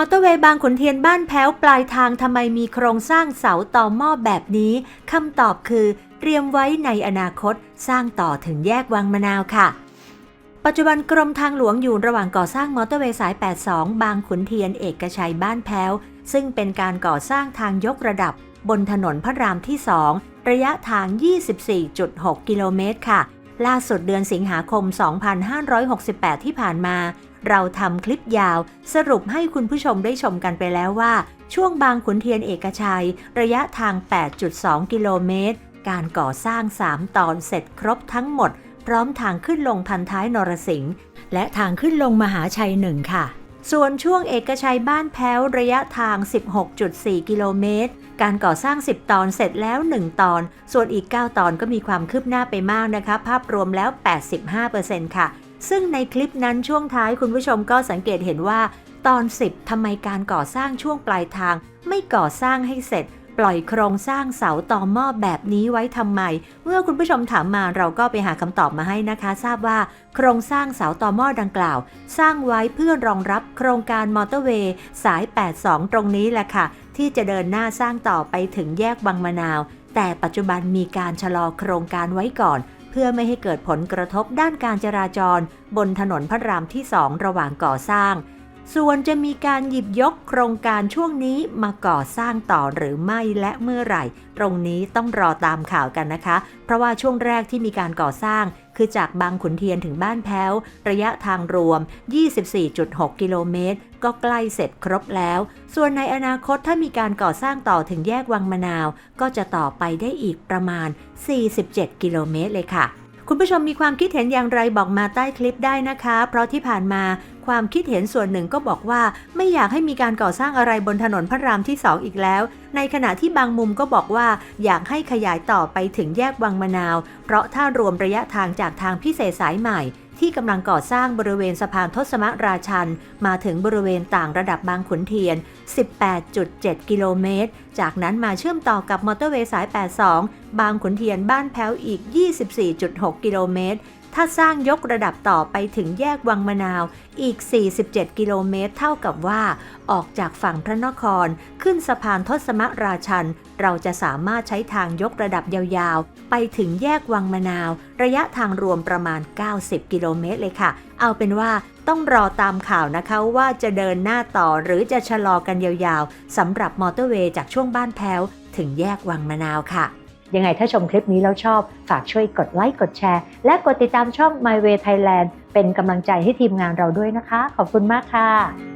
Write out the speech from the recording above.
มอเตอร์เวย์บางขุนเทียนบ้านแพ้วปลายทางทำไมมีโครงสร้างเสาต่อหม้อแบบนี้คำตอบคือ เตรียมไว้ในอนาคตสร้างต่อถึงแยกวังมะนาวค่ะ ปัจจุบันกรมทางหลวงอยู่ระหว่างก่อสร้างมอเตอร์เวย์สาย 82 บางขุนเทียนเอกชัยบ้านแพ้ว ซึ่งเป็นการก่อสร้างทางยกระดับบนถนนพระรามที่ 2 ระยะทาง 24.6 กิโลเมตรค่ะ ล่าสุดเดือนสิงหาคม 2568 ที่ผ่านมาเราทำคลิปยาวสรุปให้คุณผู้ชมได้ชมกันไปแล้วว่า ช่วงบางขุนเทียนเอกชัย ระยะทาง 8.2 กิโลเมตร การก่อสร้าง 3 ตอนเสร็จครบทั้งหมด พร้อมทางขึ้นลงพันท้ายนรสิงห์และทางขึ้นลงมหาชัยหนึ่งค่ะ ส่วนช่วงเอกชัยบ้านแพ้วระยะทาง 16.4 กิโลเมตรการก่อสร้าง 10 ตอนเสร็จแล้ว 1 ตอน ส่วนอีก 9 ตอนก็มีความคืบหน้าไปมากนะคะ ภาพรวมแล้ว 85%ค่ะ ซึ่งในคลิปนั้นช่วงท้ายคุณผู้ชมก็สังเกตเห็นว่า ตอน 10ทำไมการก่อสร้างช่วงปลายทาง ไม่ก่อสร้างให้เสร็จ ปล่อยโครงสร้างเสาต่อหม้อแบบนี้ไว้ทำไม เมื่อคุณผู้ชมถามมาเราก็ไปหาคำตอบมาให้นะคะ ทราบว่า โครงสร้างเสาต่อหม้อดังกล่าว สร้างไว้เพื่อรองรับโครงการมอเตอร์เวย์สาย 82 ตรงนี้แหละค่ะ ที่จะเดินหน้าสร้างต่อไปถึงแยกบางมะนาว แต่ปัจจุบันมีการชะลอโครงการไว้ก่อน เพื่อไม่ให้เกิดผลกระทบด้านการจราจร บนถนนพระรามที่สองระหว่างก่อสร้าง ส่วนจะมีการหยิบยกโครงการช่วงนี้มาก่อสร้างต่อหรือไม่และเมื่อไหร่ ตรงนี้ต้องรอตามข่าวกันนะคะ เพราะว่าช่วงแรกที่มีการก่อสร้าง คือจากบางขุนเทียนถึงบ้านแพ้ว ระยะทางรวม 24.6 กิโลเมตร ก็ใกล้เสร็จครบแล้ว ส่วนในอนาคตถ้ามีการก่อสร้างต่อถึงแยกวังมะนาว ก็จะต่อไปได้อีกประมาณ 47 กิโลเมตรเลยค่ะคุณผู้ชมมีความคิดเห็นอย่างไรบอกมาใต้คลิปได้นะคะ เพราะที่ผ่านมา ความคิดเห็นส่วนหนึ่งก็บอกว่า ไม่อยากให้มีการก่อสร้างอะไรบนถนนพระรามที่2อีกแล้ว ในขณะที่บางมุมก็บอกว่า อยากให้ขยายต่อไปถึงแยกวังมะนาว เพราะถ้ารวมระยะทางจากทางพิเศษสายใหม่ ที่กำลังก่อสร้างบริเวณสะพานทศมราชัน มาถึงบริเวณต่างระดับบางขุนเทียน 18.7 กิโลเมตร จากนั้นมาเชื่อมต่อกับมอเตอร์เวย์สาย 82 บางขุนเทียนบ้านแพ้วอีก 24.6 กิโลเมตร ถ้าสร้างยกระดับต่อไปถึงแยกวังมะนาวอีก 47 กิโลเมตร เท่ากับว่า ออกจากฝั่งพระนคร ขึ้นสะพานทศมราชัน เราจะสามารถใช้ทางยกระดับยาวๆ ไปถึงแยกวังมะนาว ระยะทางรวมประมาณ 90 กิโลเมตรเลยค่ะ เอาเป็นว่าต้องรอตามข่าวนะคะว่าจะเดินหน้าต่อหรือจะชะลอกันยาวๆสำหรับมอเตอร์เวย์จากช่วงบ้านแพ้ว ถึงแยกวังมะนาวค่ะ ยังไงถ้าชมคลิปนี้แล้วชอบ ฝากช่วยกดไลค์กดแชร์ และกดติดตามช่อง My Way Thailand เป็นกำลังใจให้ทีมงานเราด้วยนะคะ ขอบคุณมากค่ะ